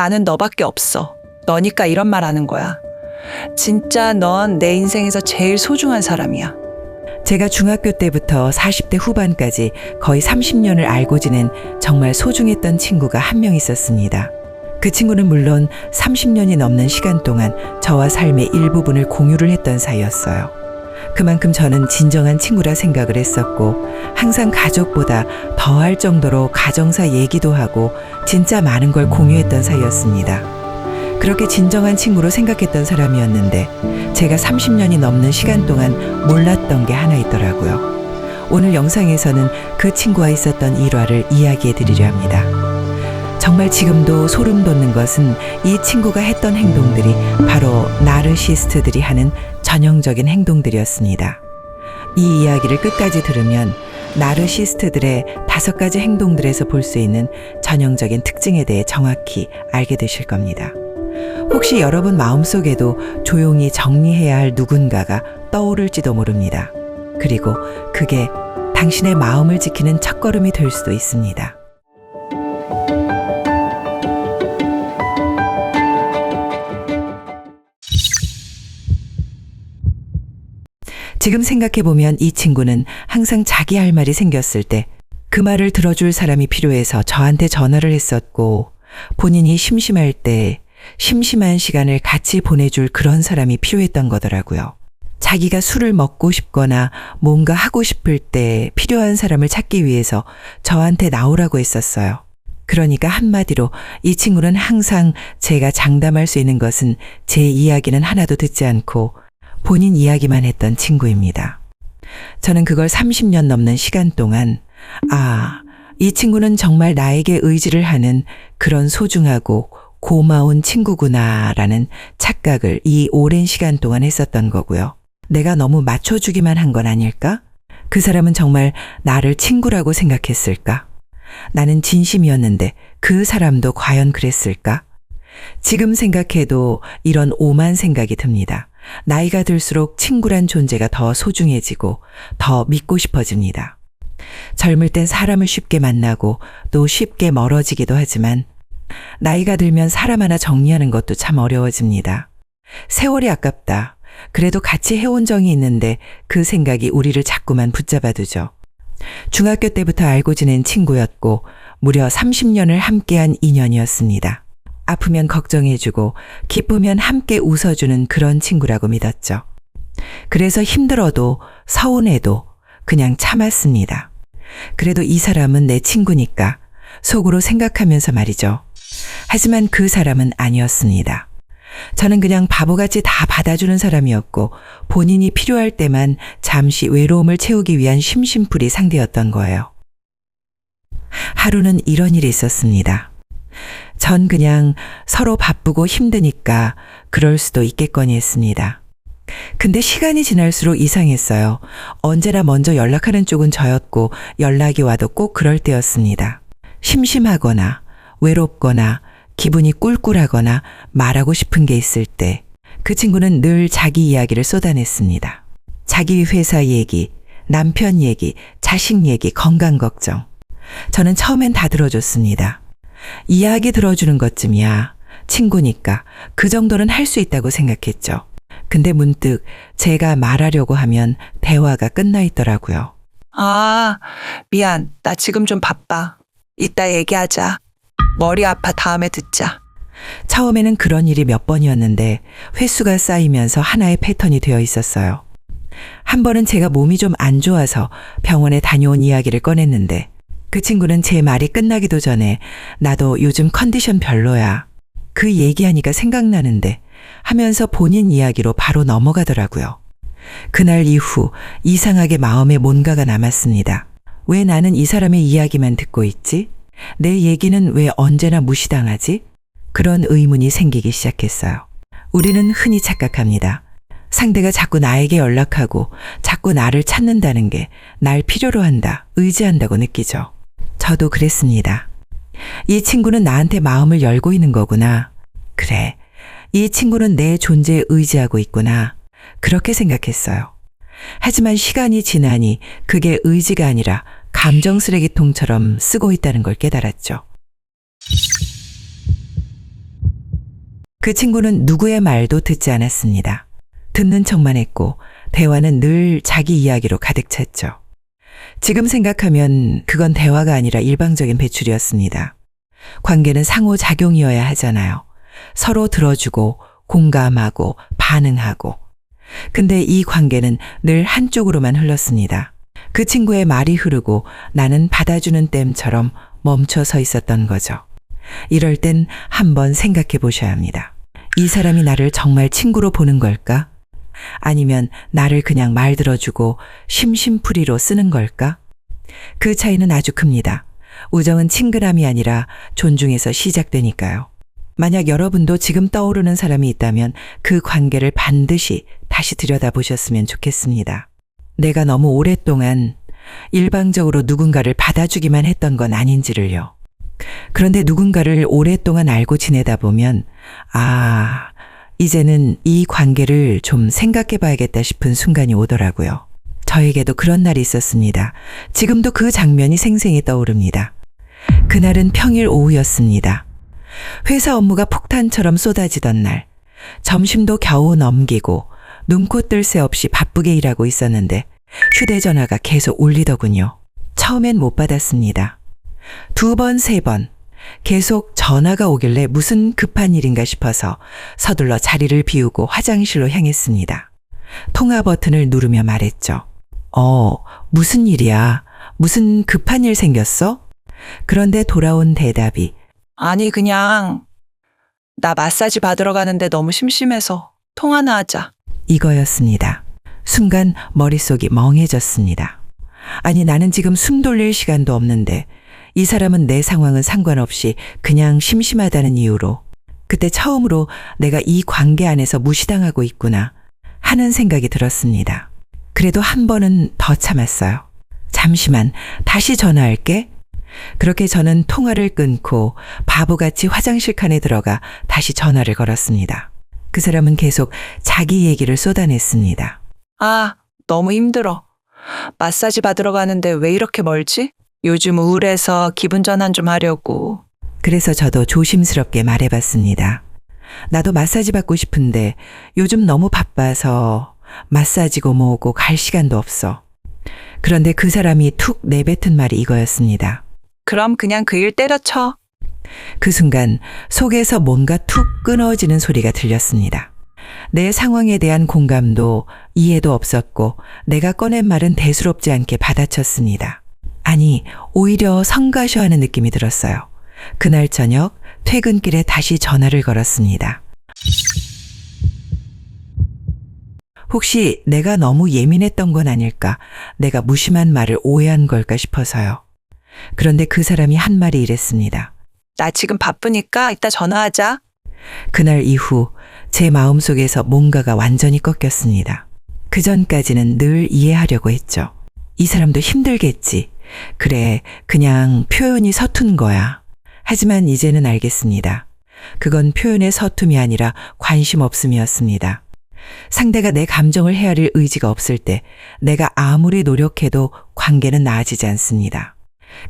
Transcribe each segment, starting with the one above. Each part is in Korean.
나는 너밖에 없어. 너니까 이런 말 하는 거야. 진짜 넌 내 인생에서 제일 소중한 사람이야. 제가 중학교 때부터 40대 후반까지 거의 30년을 알고 지낸 정말 소중했던 친구가 한 명 있었습니다. 그 친구는 물론 30년이 넘는 시간 동안 저와 삶의 일부분을 공유를 했던 사이였어요. 그만큼 저는 진정한 친구라 생각을 했었고 항상 가족보다 더할 정도로 가정사 얘기도 하고 진짜 많은 걸 공유했던 사이였습니다. 그렇게 진정한 친구로 생각했던 사람이었는데 제가 30년이 넘는 시간 동안 몰랐던 게 하나 있더라고요. 오늘 영상에서는 그 친구와 있었던 일화를 이야기해 드리려 합니다. 정말 지금도 소름 돋는 것은 이 친구가 했던 행동들이 바로 나르시스트들이 하는 전형적인 행동들이었습니다. 이 이야기를 끝까지 들으면 나르시스트들의 다섯 가지 행동들에서 볼 수 있는 전형적인 특징에 대해 정확히 알게 되실 겁니다. 혹시 여러분 마음속에도 조용히 정리해야 할 누군가가 떠오를지도 모릅니다. 그리고 그게 당신의 마음을 지키는 첫걸음이 될 수도 있습니다. 지금 생각해보면 이 친구는 항상 자기 할 말이 생겼을 때 그 말을 들어줄 사람이 필요해서 저한테 전화를 했었고 본인이 심심할 때 심심한 시간을 같이 보내줄 그런 사람이 필요했던 거더라고요. 자기가 술을 먹고 싶거나 뭔가 하고 싶을 때 필요한 사람을 찾기 위해서 저한테 나오라고 했었어요. 그러니까 한마디로 이 친구는 항상 제가 장담할 수 있는 것은 제 이야기는 하나도 듣지 않고 본인 이야기만 했던 친구입니다. 저는 그걸 30년 넘는 시간 동안 아, 이 친구는 정말 나에게 의지를 하는 그런 소중하고 고마운 친구구나라는 착각을 이 오랜 시간 동안 했었던 거고요. 내가 너무 맞춰주기만 한 건 아닐까? 그 사람은 정말 나를 친구라고 생각했을까? 나는 진심이었는데 그 사람도 과연 그랬을까? 지금 생각해도 이런 오만 생각이 듭니다. 나이가 들수록 친구란 존재가 더 소중해지고 더 믿고 싶어집니다. 젊을 땐 사람을 쉽게 만나고 또 쉽게 멀어지기도 하지만 나이가 들면 사람 하나 정리하는 것도 참 어려워집니다. 세월이 아깝다. 그래도 같이 해온 정이 있는데 그 생각이 우리를 자꾸만 붙잡아 두죠. 중학교 때부터 알고 지낸 친구였고 무려 30년을 함께한 인연이었습니다. 아프면 걱정해주고 기쁘면 함께 웃어주는 그런 친구라고 믿었죠. 그래서 힘들어도 서운해도 그냥 참았습니다. 그래도 이 사람은 내 친구니까 속으로 생각하면서 말이죠. 하지만 그 사람은 아니었습니다. 저는 그냥 바보같이 다 받아주는 사람이었고 본인이 필요할 때만 잠시 외로움을 채우기 위한 심심풀이 상대였던 거예요. 하루는 이런 일이 있었습니다. 전 그냥 서로 바쁘고 힘드니까 그럴 수도 있겠거니 했습니다. 근데 시간이 지날수록 이상했어요. 언제나 먼저 연락하는 쪽은 저였고 연락이 와도 꼭 그럴 때였습니다. 심심하거나 외롭거나 기분이 꿀꿀하거나 말하고 싶은 게 있을 때 그 친구는 늘 자기 이야기를 쏟아냈습니다. 자기 회사 얘기, 남편 얘기, 자식 얘기, 건강 걱정. 저는 처음엔 다 들어줬습니다. 이야기 들어주는 것쯤이야. 친구니까 그 정도는 할 수 있다고 생각했죠. 근데 문득 제가 말하려고 하면 대화가 끝나 있더라고요. 아, 미안. 나 지금 좀 바빠. 이따 얘기하자. 머리 아파 다음에 듣자. 처음에는 그런 일이 몇 번이었는데 횟수가 쌓이면서 하나의 패턴이 되어 있었어요. 한 번은 제가 몸이 좀 안 좋아서 병원에 다녀온 이야기를 꺼냈는데 그 친구는 제 말이 끝나기도 전에 나도 요즘 컨디션 별로야. 그 얘기하니까 생각나는데 하면서 본인 이야기로 바로 넘어가더라고요. 그날 이후 이상하게 마음에 뭔가가 남았습니다. 왜 나는 이 사람의 이야기만 듣고 있지? 내 얘기는 왜 언제나 무시당하지? 그런 의문이 생기기 시작했어요. 우리는 흔히 착각합니다. 상대가 자꾸 나에게 연락하고 자꾸 나를 찾는다는 게 날 필요로 한다, 의지한다고 느끼죠. 저도 그랬습니다. 이 친구는 나한테 마음을 열고 있는 거구나. 그래. 이 친구는 내 존재에 의지하고 있구나. 그렇게 생각했어요. 하지만 시간이 지나니 그게 의지가 아니라 감정 쓰레기통처럼 쓰고 있다는 걸 깨달았죠. 그 친구는 누구의 말도 듣지 않았습니다. 듣는 척만 했고 대화는 늘 자기 이야기로 가득 찼죠. 지금 생각하면 그건 대화가 아니라 일방적인 배출이었습니다. 관계는 상호작용이어야 하잖아요. 서로 들어주고 공감하고 반응하고. 근데 이 관계는 늘 한쪽으로만 흘렀습니다. 그 친구의 말이 흐르고 나는 받아주는 댐처럼 멈춰 서 있었던 거죠. 이럴 땐 한번 생각해 보셔야 합니다. 이 사람이 나를 정말 친구로 보는 걸까? 아니면 나를 그냥 말 들어주고 심심풀이로 쓰는 걸까? 그 차이는 아주 큽니다. 우정은 친근함이 아니라 존중에서 시작되니까요. 만약 여러분도 지금 떠오르는 사람이 있다면 그 관계를 반드시 다시 들여다보셨으면 좋겠습니다. 내가 너무 오랫동안 일방적으로 누군가를 받아주기만 했던 건 아닌지를요. 그런데 누군가를 오랫동안 알고 지내다 보면, 아, 이제는 이 관계를 좀 생각해 봐야겠다 싶은 순간이 오더라고요. 저에게도 그런 날이 있었습니다. 지금도 그 장면이 생생히 떠오릅니다. 그날은 평일 오후였습니다. 회사 업무가 폭탄처럼 쏟아지던 날, 점심도 겨우 넘기고 눈코 뜰 새 없이 바쁘게 일하고 있었는데 휴대전화가 계속 울리더군요. 처음엔 못 받았습니다. 두 번, 세 번. 계속 전화가 오길래 무슨 급한 일인가 싶어서 서둘러 자리를 비우고 화장실로 향했습니다. 통화 버튼을 누르며 말했죠. 어, 무슨 일이야? 무슨 급한 일 생겼어? 그런데 돌아온 대답이 아니, 그냥 나 마사지 받으러 가는데 너무 심심해서 통화나 하자. 이거였습니다. 순간 머릿속이 멍해졌습니다. 아니, 나는 지금 숨 돌릴 시간도 없는데 이 사람은 내 상황은 상관없이 그냥 심심하다는 이유로 그때 처음으로 내가 이 관계 안에서 무시당하고 있구나 하는 생각이 들었습니다. 그래도 한 번은 더 참았어요. 잠시만, 다시 전화할게. 그렇게 저는 통화를 끊고 바보같이 화장실 칸에 들어가 다시 전화를 걸었습니다. 그 사람은 계속 자기 얘기를 쏟아냈습니다. 아, 너무 힘들어. 마사지 받으러 가는데 왜 이렇게 멀지? 요즘 우울해서 기분 전환 좀 하려고. 그래서 저도 조심스럽게 말해봤습니다. 나도 마사지 받고 싶은데 요즘 너무 바빠서 마사지고 뭐고 갈 시간도 없어. 그런데 그 사람이 툭 내뱉은 말이 이거였습니다. 그럼 그냥 그 일 때려쳐. 그 순간 속에서 뭔가 툭 끊어지는 소리가 들렸습니다. 내 상황에 대한 공감도 이해도 없었고 내가 꺼낸 말은 대수롭지 않게 받아쳤습니다. 아니, 오히려 성가셔 하는 느낌이 들었어요. 그날 저녁 퇴근길에 다시 전화를 걸었습니다. 혹시 내가 너무 예민했던 건 아닐까? 내가 무심한 말을 오해한 걸까 싶어서요. 그런데 그 사람이 한 말이 이랬습니다. 나 지금 바쁘니까 이따 전화하자. 그날 이후 제 마음속에서 뭔가가 완전히 꺾였습니다. 그 전까지는 늘 이해하려고 했죠. 이 사람도 힘들겠지. 그래, 그냥 표현이 서툰 거야. 하지만 이제는 알겠습니다. 그건 표현의 서툼이 아니라 관심 없음이었습니다. 상대가 내 감정을 헤아릴 의지가 없을 때 내가 아무리 노력해도 관계는 나아지지 않습니다.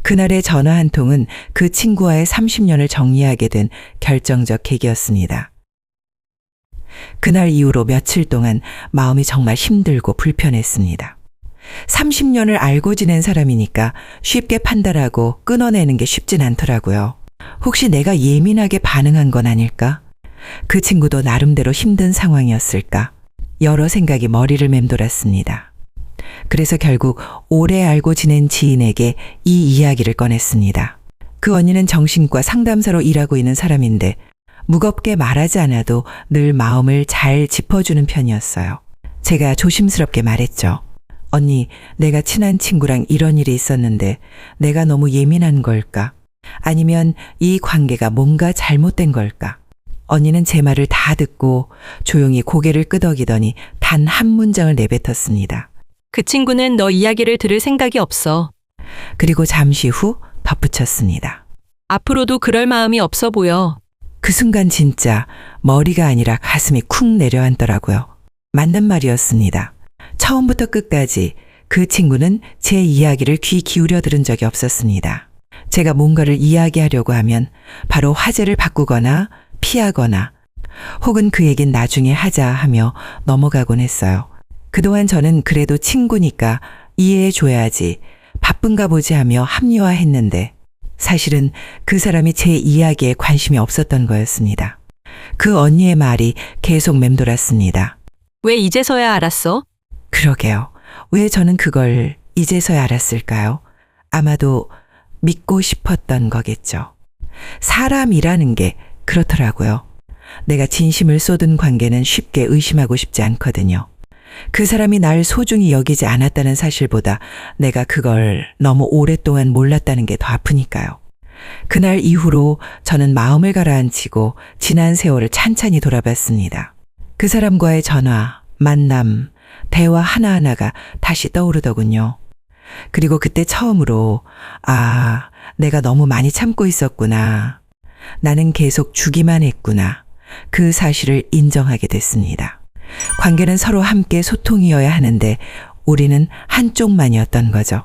그날의 전화 한 통은 그 친구와의 30년을 정리하게 된 결정적 계기였습니다. 그날 이후로 며칠 동안 마음이 정말 힘들고 불편했습니다. 30년을 알고 지낸 사람이니까 쉽게 판단하고 끊어내는 게 쉽진 않더라고요. 혹시 내가 예민하게 반응한 건 아닐까? 그 친구도 나름대로 힘든 상황이었을까? 여러 생각이 머리를 맴돌았습니다. 그래서 결국 오래 알고 지낸 지인에게 이 이야기를 꺼냈습니다. 그 언니는 정신과 상담사로 일하고 있는 사람인데 무겁게 말하지 않아도 늘 마음을 잘 짚어주는 편이었어요. 제가 조심스럽게 말했죠. 언니, 내가 친한 친구랑 이런 일이 있었는데 내가 너무 예민한 걸까? 아니면 이 관계가 뭔가 잘못된 걸까? 언니는 제 말을 다 듣고 조용히 고개를 끄덕이더니 단 한 문장을 내뱉었습니다. 그 친구는 너 이야기를 들을 생각이 없어. 그리고 잠시 후 덧붙였습니다. 앞으로도 그럴 마음이 없어 보여. 그 순간 진짜 머리가 아니라 가슴이 쿵 내려앉더라고요. 맞는 말이었습니다. 처음부터 끝까지 그 친구는 제 이야기를 귀 기울여 들은 적이 없었습니다. 제가 뭔가를 이야기하려고 하면 바로 화제를 바꾸거나 피하거나 혹은 그 얘긴 나중에 하자 하며 넘어가곤 했어요. 그동안 저는 그래도 친구니까 이해해 줘야지 바쁜가 보지 하며 합리화했는데 사실은 그 사람이 제 이야기에 관심이 없었던 거였습니다. 그 언니의 말이 계속 맴돌았습니다. 왜 이제서야 알았어? 그러게요. 왜 저는 그걸 이제서야 알았을까요? 아마도 믿고 싶었던 거겠죠. 사람이라는 게 그렇더라고요. 내가 진심을 쏟은 관계는 쉽게 의심하고 싶지 않거든요. 그 사람이 날 소중히 여기지 않았다는 사실보다 내가 그걸 너무 오랫동안 몰랐다는 게 더 아프니까요. 그날 이후로 저는 마음을 가라앉히고 지난 세월을 찬찬히 돌아봤습니다. 그 사람과의 전화, 만남, 대화 하나하나가 다시 떠오르더군요. 그리고 그때 처음으로, 아, 내가 너무 많이 참고 있었구나. 나는 계속 주기만 했구나. 그 사실을 인정하게 됐습니다. 관계는 서로 함께 소통이어야 하는데 우리는 한쪽만이었던 거죠.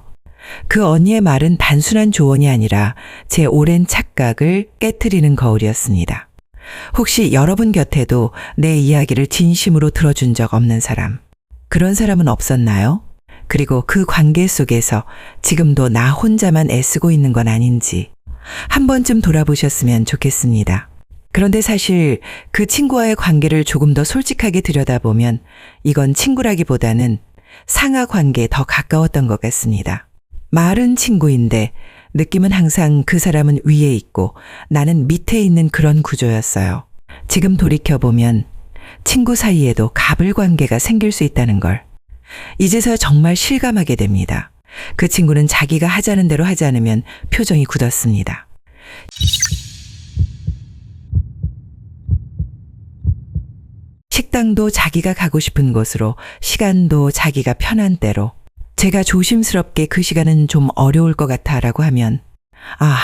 그 언니의 말은 단순한 조언이 아니라 제 오랜 착각을 깨뜨리는 거울이었습니다. 혹시 여러분 곁에도 내 이야기를 진심으로 들어준 적 없는 사람, 그런 사람은 없었나요? 그리고 그 관계 속에서 지금도 나 혼자만 애쓰고 있는 건 아닌지 한 번쯤 돌아보셨으면 좋겠습니다. 그런데 사실 그 친구와의 관계를 조금 더 솔직하게 들여다보면 이건 친구라기보다는 상하 관계에 더 가까웠던 것 같습니다. 말은 친구인데 느낌은 항상 그 사람은 위에 있고 나는 밑에 있는 그런 구조였어요. 지금 돌이켜보면 친구 사이에도 갑을 관계가 생길 수 있다는 걸 이제서야 정말 실감하게 됩니다. 그 친구는 자기가 하자는 대로 하지 않으면 표정이 굳었습니다. 식당도 자기가 가고 싶은 곳으로, 시간도 자기가 편한 대로. 제가 조심스럽게 그 시간은 좀 어려울 것 같아 라고 하면, 아,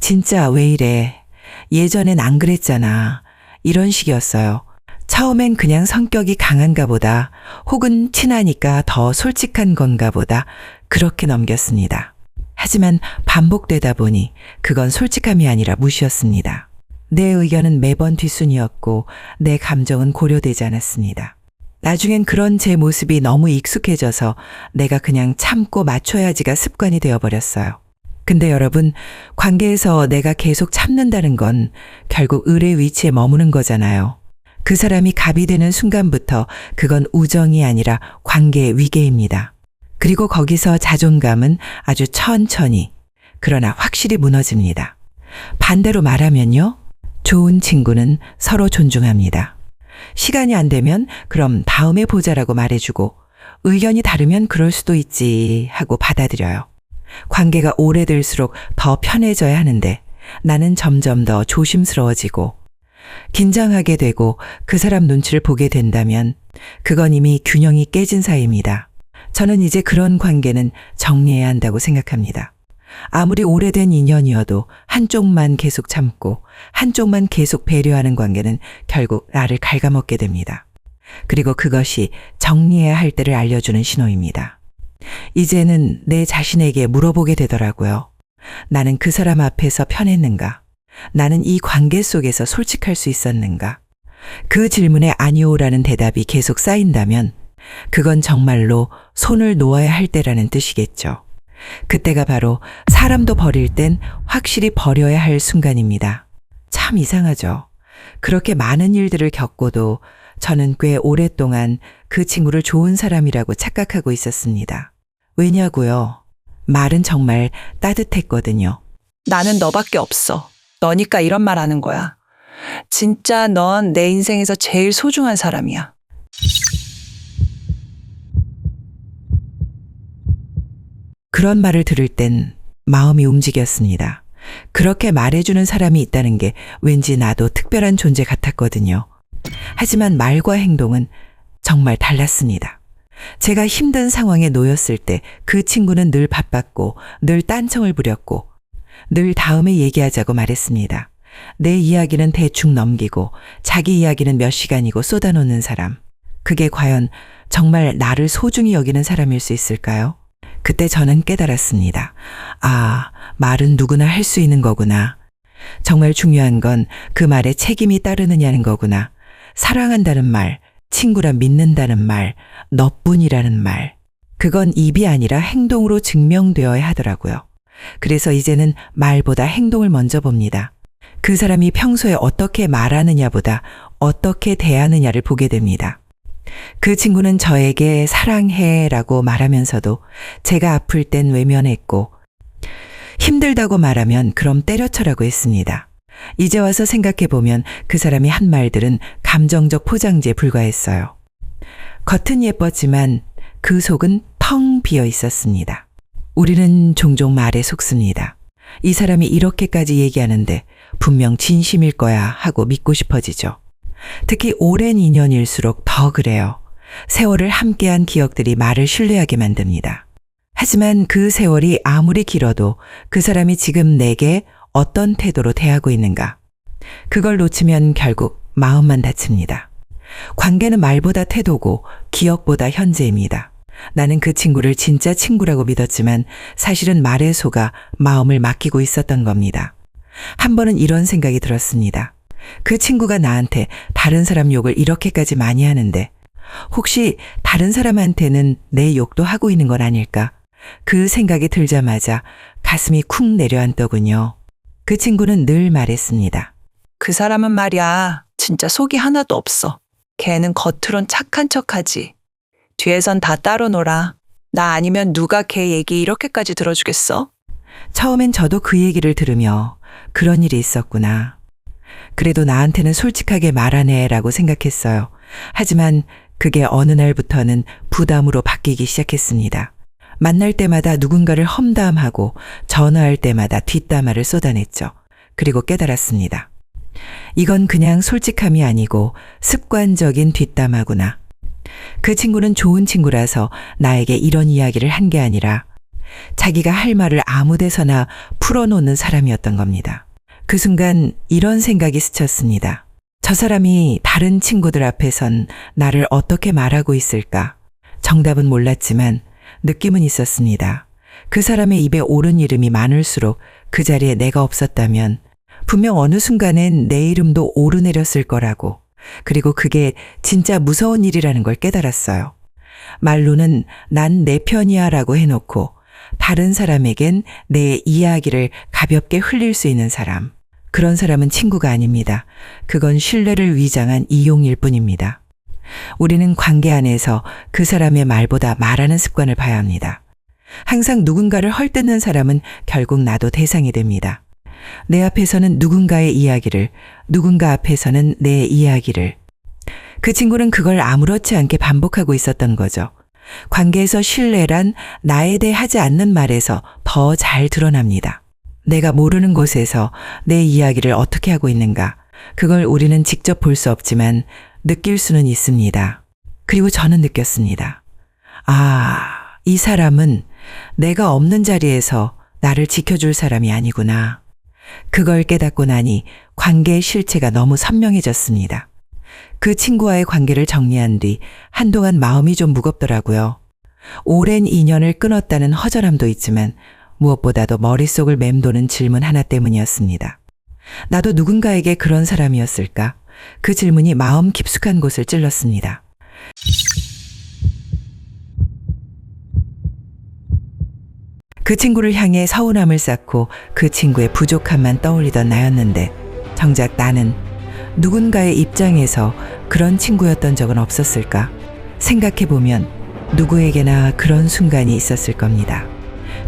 진짜 왜 이래. 예전엔 안 그랬잖아. 이런 식이었어요. 처음엔 그냥 성격이 강한가 보다, 혹은 친하니까 더 솔직한 건가 보다, 그렇게 넘겼습니다. 하지만 반복되다 보니 그건 솔직함이 아니라 무시였습니다. 내 의견은 매번 뒷순이었고 내 감정은 고려되지 않았습니다. 나중엔 그런 제 모습이 너무 익숙해져서 내가 그냥 참고 맞춰야지가 습관이 되어버렸어요. 근데 여러분, 관계에서 내가 계속 참는다는 건 결국 을의 위치에 머무는 거잖아요. 그 사람이 갑이 되는 순간부터 그건 우정이 아니라 관계의 위계입니다. 그리고 거기서 자존감은 아주 천천히, 그러나 확실히 무너집니다. 반대로 말하면요. 좋은 친구는 서로 존중합니다. 시간이 안 되면 그럼 다음에 보자라고 말해주고 의견이 다르면 그럴 수도 있지 하고 받아들여요. 관계가 오래될수록 더 편해져야 하는데 나는 점점 더 조심스러워지고 긴장하게 되고 그 사람 눈치를 보게 된다면 그건 이미 균형이 깨진 사이입니다. 저는 이제 그런 관계는 정리해야 한다고 생각합니다. 아무리 오래된 인연이어도 한쪽만 계속 참고 한쪽만 계속 배려하는 관계는 결국 나를 갉아먹게 됩니다. 그리고 그것이 정리해야 할 때를 알려주는 신호입니다. 이제는 내 자신에게 물어보게 되더라고요. 나는 그 사람 앞에서 편했는가? 나는 이 관계 속에서 솔직할 수 있었는가? 그 질문에 아니오라는 대답이 계속 쌓인다면 그건 정말로 손을 놓아야 할 때라는 뜻이겠죠. 그때가 바로 사람도 버릴 땐 확실히 버려야 할 순간입니다. 참 이상하죠. 그렇게 많은 일들을 겪고도 저는 꽤 오랫동안 그 친구를 좋은 사람이라고 착각하고 있었습니다. 왜냐고요? 말은 정말 따뜻했거든요. 나는 너밖에 없어. 너니까 이런 말 하는 거야. 진짜 넌 내 인생에서 제일 소중한 사람이야. 그런 말을 들을 땐 마음이 움직였습니다. 그렇게 말해주는 사람이 있다는 게 왠지 나도 특별한 존재 같았거든요. 하지만 말과 행동은 정말 달랐습니다. 제가 힘든 상황에 놓였을 때 그 친구는 늘 바빴고 늘 딴청을 부렸고 늘 다음에 얘기하자고 말했습니다. 내 이야기는 대충 넘기고 자기 이야기는 몇 시간이고 쏟아놓는 사람. 그게 과연 정말 나를 소중히 여기는 사람일 수 있을까요? 그때 저는 깨달았습니다. 아, 말은 누구나 할 수 있는 거구나. 정말 중요한 건 그 말에 책임이 따르느냐는 거구나. 사랑한다는 말, 친구라 믿는다는 말, 너뿐이라는 말. 그건 입이 아니라 행동으로 증명되어야 하더라고요. 그래서 이제는 말보다 행동을 먼저 봅니다. 그 사람이 평소에 어떻게 말하느냐보다 어떻게 대하느냐를 보게 됩니다. 그 친구는 저에게 사랑해 라고 말하면서도 제가 아플 땐 외면했고 힘들다고 말하면 그럼 때려쳐라고 했습니다. 이제 와서 생각해보면 그 사람이 한 말들은 감정적 포장지에 불과했어요. 겉은 예뻤지만 그 속은 텅 비어 있었습니다. 우리는 종종 말에 속습니다. 이 사람이 이렇게까지 얘기하는데 분명 진심일 거야 하고 믿고 싶어지죠. 특히 오랜 인연일수록 더 그래요. 세월을 함께한 기억들이 말을 신뢰하게 만듭니다. 하지만 그 세월이 아무리 길어도 그 사람이 지금 내게 어떤 태도로 대하고 있는가. 그걸 놓치면 결국 마음만 다칩니다. 관계는 말보다 태도고 기억보다 현재입니다. 나는 그 친구를 진짜 친구라고 믿었지만 사실은 말에 속아 마음을 맡기고 있었던 겁니다. 한 번은 이런 생각이 들었습니다. 그 친구가 나한테 다른 사람 욕을 이렇게까지 많이 하는데 혹시 다른 사람한테는 내 욕도 하고 있는 건 아닐까? 그 생각이 들자마자 가슴이 쿵 내려앉더군요. 그 친구는 늘 말했습니다. 그 사람은 말이야, 진짜 속이 하나도 없어. 걔는 겉으론 착한 척하지. 뒤에선 다 따로 놀아. 나 아니면 누가 걔 얘기 이렇게까지 들어주겠어? 처음엔 저도 그 얘기를 들으며 그런 일이 있었구나. 그래도 나한테는 솔직하게 말하네라고 생각했어요. 하지만 그게 어느 날부터는 부담으로 바뀌기 시작했습니다. 만날 때마다 누군가를 험담하고 전화할 때마다 뒷담화를 쏟아냈죠. 그리고 깨달았습니다. 이건 그냥 솔직함이 아니고 습관적인 뒷담화구나. 그 친구는 좋은 친구라서 나에게 이런 이야기를 한 게 아니라 자기가 할 말을 아무 데서나 풀어놓는 사람이었던 겁니다. 그 순간 이런 생각이 스쳤습니다. 저 사람이 다른 친구들 앞에선 나를 어떻게 말하고 있을까? 정답은 몰랐지만 느낌은 있었습니다. 그 사람의 입에 오른 이름이 많을수록 그 자리에 내가 없었다면 분명 어느 순간엔 내 이름도 오르내렸을 거라고. 그리고 그게 진짜 무서운 일이라는 걸 깨달았어요. 말로는 난 내 편이야 라고 해놓고 다른 사람에겐 내 이야기를 가볍게 흘릴 수 있는 사람. 그런 사람은 친구가 아닙니다. 그건 신뢰를 위장한 이용일 뿐입니다. 우리는 관계 안에서 그 사람의 말보다 말하는 습관을 봐야 합니다. 항상 누군가를 헐뜯는 사람은 결국 나도 대상이 됩니다. 내 앞에서는 누군가의 이야기를, 누군가 앞에서는 내 이야기를. 그 친구는 그걸 아무렇지 않게 반복하고 있었던 거죠. 관계에서 신뢰란 나에 대해 하지 않는 말에서 더 잘 드러납니다. 내가 모르는 곳에서 내 이야기를 어떻게 하고 있는가. 그걸 우리는 직접 볼 수 없지만 느낄 수는 있습니다. 그리고 저는 느꼈습니다. 아, 이 사람은 내가 없는 자리에서 나를 지켜줄 사람이 아니구나. 그걸 깨닫고 나니 관계의 실체가 너무 선명해졌습니다. 그 친구와의 관계를 정리한 뒤 한동안 마음이 좀 무겁더라고요. 오랜 인연을 끊었다는 허전함도 있지만 무엇보다도 머릿속을 맴도는 질문 하나 때문이었습니다. 나도 누군가에게 그런 사람이었을까? 그 질문이 마음 깊숙한 곳을 찔렀습니다. 그 친구를 향해 서운함을 쌓고 그 친구의 부족함만 떠올리던 나였는데 정작 나는 누군가의 입장에서 그런 친구였던 적은 없었을까? 생각해보면 누구에게나 그런 순간이 있었을 겁니다.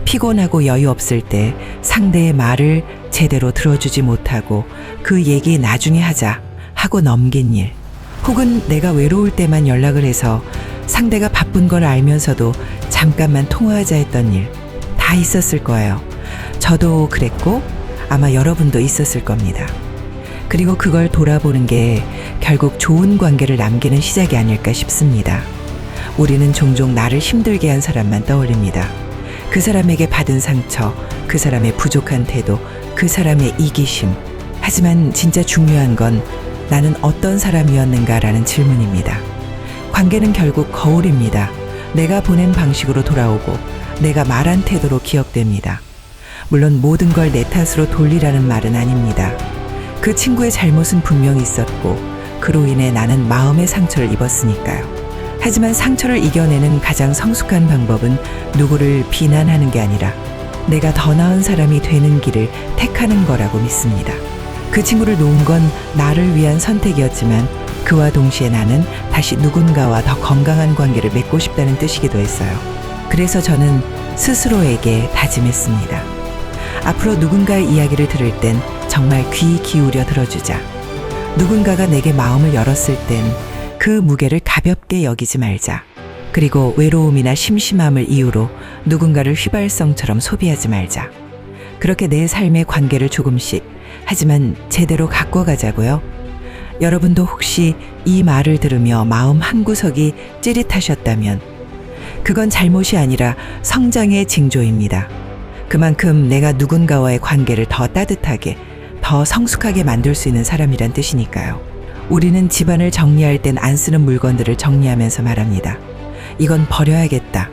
피곤하고 여유 없을 때 상대의 말을 제대로 들어주지 못하고 그 얘기 나중에 하자 하고 넘긴 일. 혹은 내가 외로울 때만 연락을 해서 상대가 바쁜 걸 알면서도 잠깐만 통화하자 했던 일. 다 있었을 거예요. 저도 그랬고 아마 여러분도 있었을 겁니다. 그리고 그걸 돌아보는 게 결국 좋은 관계를 남기는 시작이 아닐까 싶습니다. 우리는 종종 나를 힘들게 한 사람만 떠올립니다. 그 사람에게 받은 상처, 그 사람의 부족한 태도, 그 사람의 이기심. 하지만 진짜 중요한 건 나는 어떤 사람이었는가라는 질문입니다. 관계는 결국 거울입니다. 내가 보낸 방식으로 돌아오고 내가 말한 태도로 기억됩니다. 물론 모든 걸 내 탓으로 돌리라는 말은 아닙니다. 그 친구의 잘못은 분명히 있었고 그로 인해 나는 마음의 상처를 입었으니까요. 하지만 상처를 이겨내는 가장 성숙한 방법은 누구를 비난하는 게 아니라 내가 더 나은 사람이 되는 길을 택하는 거라고 믿습니다. 그 친구를 놓은 건 나를 위한 선택이었지만 그와 동시에 나는 다시 누군가와 더 건강한 관계를 맺고 싶다는 뜻이기도 했어요. 그래서 저는 스스로에게 다짐했습니다. 앞으로 누군가의 이야기를 들을 땐 정말 귀 기울여 들어주자. 누군가가 내게 마음을 열었을 땐 그 무게를 가볍게 여기지 말자. 그리고 외로움이나 심심함을 이유로 누군가를 휘발성처럼 소비하지 말자. 그렇게 내 삶의 관계를 조금씩 하지만 제대로 가꿔가자고요. 여러분도 혹시 이 말을 들으며 마음 한구석이 찌릿하셨다면 그건 잘못이 아니라 성장의 징조입니다. 그만큼 내가 누군가와의 관계를 더 따뜻하게, 더 성숙하게 만들 수 있는 사람이란 뜻이니까요. 우리는 집안을 정리할 땐 안 쓰는 물건들을 정리하면서 말합니다. 이건 버려야겠다.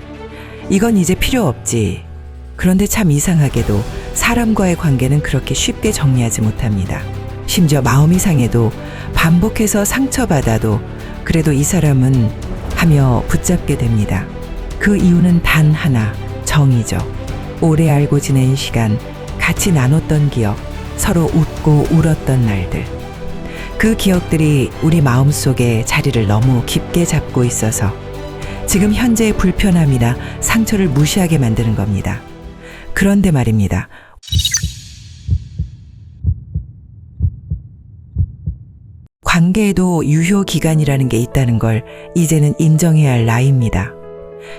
이건 이제 필요 없지. 그런데 참 이상하게도 사람과의 관계는 그렇게 쉽게 정리하지 못합니다. 심지어 마음이 상해도 반복해서 상처받아도 그래도 이 사람은 하며 붙잡게 됩니다. 그 이유는 단 하나, 정이죠. 오래 알고 지낸 시간, 같이 나눴던 기억, 서로 웃고 울었던 날들. 그 기억들이 우리 마음 속에 자리를 너무 깊게 잡고 있어서 지금 현재의 불편함이나 상처를 무시하게 만드는 겁니다. 그런데 말입니다. 관계에도 유효 기간이라는 게 있다는 걸 이제는 인정해야 할 나이입니다.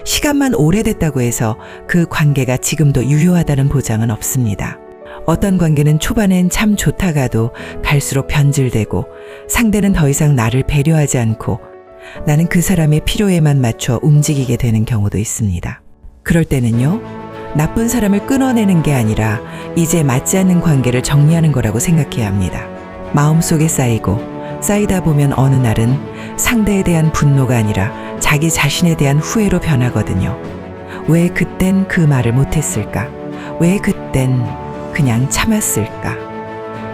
시간만 오래됐다고 해서 그 관계가 지금도 유효하다는 보장은 없습니다. 어떤 관계는 초반엔 참 좋다가도 갈수록 변질되고 상대는 더 이상 나를 배려하지 않고 나는 그 사람의 필요에만 맞춰 움직이게 되는 경우도 있습니다. 그럴 때는요, 나쁜 사람을 끊어내는 게 아니라 이제 맞지 않는 관계를 정리하는 거라고 생각해야 합니다. 마음속에 쌓이고 쌓이다 보면 어느 날은 상대에 대한 분노가 아니라 자기 자신에 대한 후회로 변하거든요. 왜 그땐 그 말을 못했을까? 왜 그땐 그냥 참았을까?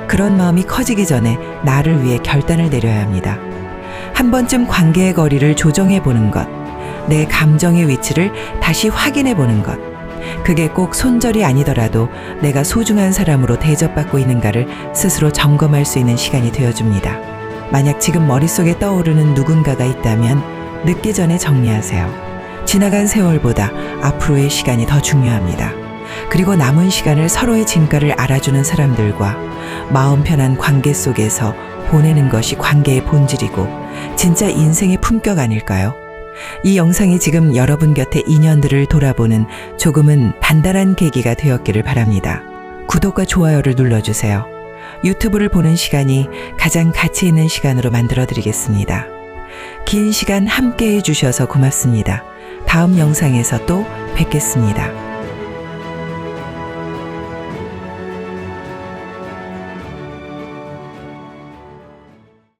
그런 마음이 커지기 전에 나를 위해 결단을 내려야 합니다. 한 번쯤 관계의 거리를 조정해 보는 것, 내 감정의 위치를 다시 확인해 보는 것, 그게 꼭 손절이 아니더라도 내가 소중한 사람으로 대접받고 있는가를 스스로 점검할 수 있는 시간이 되어줍니다. 만약 지금 머릿속에 떠오르는 누군가가 있다면 늦기 전에 정리하세요. 지나간 세월보다 앞으로의 시간이 더 중요합니다. 그리고 남은 시간을 서로의 진가를 알아주는 사람들과 마음 편한 관계 속에서 보내는 것이 관계의 본질이고 진짜 인생의 품격 아닐까요? 이 영상이 지금 여러분 곁에 인연들을 돌아보는 조금은 단단한 계기가 되었기를 바랍니다. 구독과 좋아요를 눌러주세요. 유튜브를 보는 시간이 가장 가치 있는 시간으로 만들어 드리겠습니다. 긴 시간 함께 해주셔서 고맙습니다. 다음 영상에서 또 뵙겠습니다.